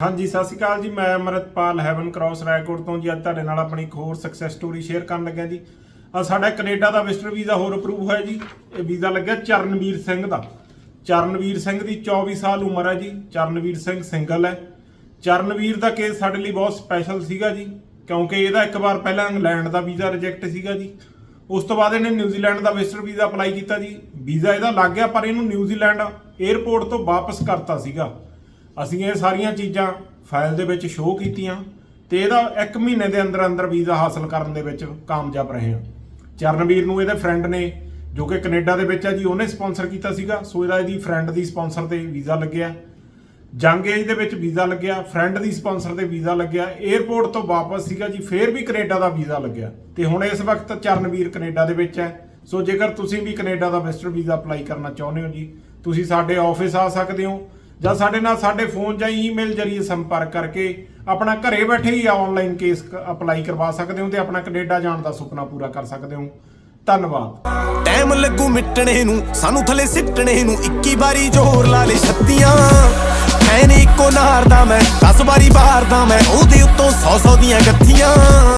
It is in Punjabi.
ਹਾਂਜੀ, ਸਤਿ ਸ਼੍ਰੀ ਅਕਾਲ ਜੀ। ਮੈਂ ਅਮਰਤਪਾਲ ਹੈਵਨ ਕ੍ਰਾਸ ਰਾਏਕੋਟ ਤੋਂ ਜੀ। ਅੱਜ ਤੁਹਾਡੇ ਨਾਲ ਆਪਣੀ ਇੱਕ ਹੋਰ ਸਕਸੈਸ ਸਟੋਰੀ ਸ਼ੇਅਰ ਕਰਨ ਲੱਗਿਆ ਜੀ। ਸਾਡਾ ਕੈਨੇਡਾ ਦਾ ਵਿਜ਼ਟਰ ਵੀਜ਼ਾ ਹੋਰ ਅਪਰੂਵ ਹੋਇਆ ਜੀ। ਇਹ ਵੀਜ਼ਾ ਲੱਗਿਆ ਚਰਨਵੀਰ ਸਿੰਘ ਦਾ। ਚਰਨਵੀਰ ਸਿੰਘ ਦੀ 24 ਸਾਲ ਉਮਰ ਹੈ ਜੀ। ਚਰਨਵੀਰ ਸਿੰਘ ਸਿੰਗਲ ਹੈ। ਚਰਨਵੀਰ ਦਾ ਕੇਸ ਸਾਡੇ ਲਈ ਬਹੁਤ ਸਪੈਸ਼ਲ ਸੀਗਾ ਜੀ। ਕਿਉਂਕਿ ਇਹਦਾ ਇੱਕ ਵਾਰ ਪਹਿਲਾਂ ਇੰਗਲੈਂਡ ਦਾ ਵੀਜ਼ਾ ਰਿਜੈਕਟ ਸੀਗਾ ਜੀ। ਉਸ ਤੋਂ ਬਾਅਦ ਇਹਨੇ ਨਿਊਜ਼ੀਲੈਂਡ ਦਾ ਵਿਜ਼ਟਰ ਵੀਜ਼ਾ ਅਪਲਾਈ ਕੀਤਾ ਜੀ। ਵੀਜ਼ਾ ਇਹਦਾ ਲੱਗ ਗਿਆ, ਪਰ ਇਹਨੂੰ ਨਿਊਜ਼ੀਲੈਂਡ 에ਅਰਪੋਰਟ ਤੋਂ ਵਾਪਸ ਕਰਤਾ ਸੀਗਾ। ਅਸੀਂ ਇਹ ਸਾਰੀਆਂ ਚੀਜ਼ਾਂ ਫਾਈਲ ਦੇ ਵਿੱਚ ਸ਼ੋਅ ਕੀਤੀਆਂ ਤੇ ਇਹਦਾ 1 ਮਹੀਨੇ ਦੇ ਅੰਦਰ ਅੰਦਰ ਵੀਜ਼ਾ ਹਾਸਲ ਕਰਨ ਦੇ ਵਿੱਚ ਕਾਮਯਾਬ ਰਹੇ ਹਾਂ। ਚਰਨਵੀਰ ਨੂੰ ਇਹਦੇ ਫਰੈਂਡ ਨੇ, ਜੋ ਕਿ ਕੈਨੇਡਾ ਦੇ ਵਿੱਚ ਹੈ ਜੀ, ਉਹਨੇ ਸਪਾਂਸਰ ਕੀਤਾ ਸੀਗਾ। ਸੋ ਇਹਦਾ ਇਹਦੀ ਫਰੈਂਡ ਦੀ ਸਪਾਂਸਰ ਤੇ ਵੀਜ਼ਾ ਲੱਗਿਆ। ਜੰਗ ਏਜ ਦੇ ਵਿੱਚ ਵੀਜ਼ਾ ਲੱਗਿਆ ਫਰੈਂਡ ਦੀ ਸਪਾਂਸਰ ਤੇ ਵੀਜ਼ਾ ਲੱਗਿਆ। 에ਅਰਪੋਰਟ ਤੋਂ ਵਾਪਸ ਸੀਗਾ ਜੀ, ਫੇਰ ਵੀ ਕੈਨੇਡਾ ਦਾ ਵੀਜ਼ਾ ਲੱਗਿਆ। ਤੇ ਹੁਣ ਇਸ ਵਕਤ ਚਰਨਵੀਰ ਕੈਨੇਡਾ ਦੇ ਵਿੱਚ ਹੈ। ਸੋ ਜੇਕਰ ਤੁਸੀਂ ਵੀ ਕੈਨੇਡਾ ਦਾ ਵੈਸਟਰ ਵੀਜ਼ਾ ਅਪਲਾਈ ਕਰਨਾ ਚਾਹੁੰਦੇ ਹੋ ਜੀ, ਤੁਸੀਂ ਸਾਡੇ ਆਫਿਸ ਆ ਸਕਦੇ ਹੋ। ਜਾਂ ਸਾਡੇ ਨਾਲ ਸਾਡੇ ਫੋਨ ਜਾਂ ਈਮੇਲ ਜਰੀਏ ਸੰਪਰਕ ਕਰਕੇ ਆਪਣਾ ਘਰੇ ਬੈਠੇ ਹੀ ਆਨਲਾਈਨ ਕੇਸ ਅਪਲਾਈ ਕਰਵਾ ਸਕਦੇ ਹੋ ਤੇ ਆਪਣਾ ਕੈਨੇਡਾ ਜਾਣ ਦਾ ਸੁਪਨਾ ਪੂਰਾ ਕਰ ਸਕਦੇ ਹੋ। ਧੰਨਵਾਦ। ਟਾਈਮ ਲੱਗੂ ਮਿਟਣੇ ਨੂੰ, ਸਾਨੂੰ ਥੱਲੇ ਸਿੱਟਣੇ ਨੂੰ 21 ਵਾਰੀ ਜ਼ੋਰ ਲਾ ਲੈ ਛੱਤੀਆਂ। ਐ ਇੱਕੋ ਨਾਰ ਦਾ ਮੈਂ 10 ਵਾਰੀ ਬਾਹਰ ਦਾ ਮੈਂ, ਉਹਦੇ ਉੱਤੋਂ 100 100 ਦੀਆਂ ਗੱਥੀਆਂ।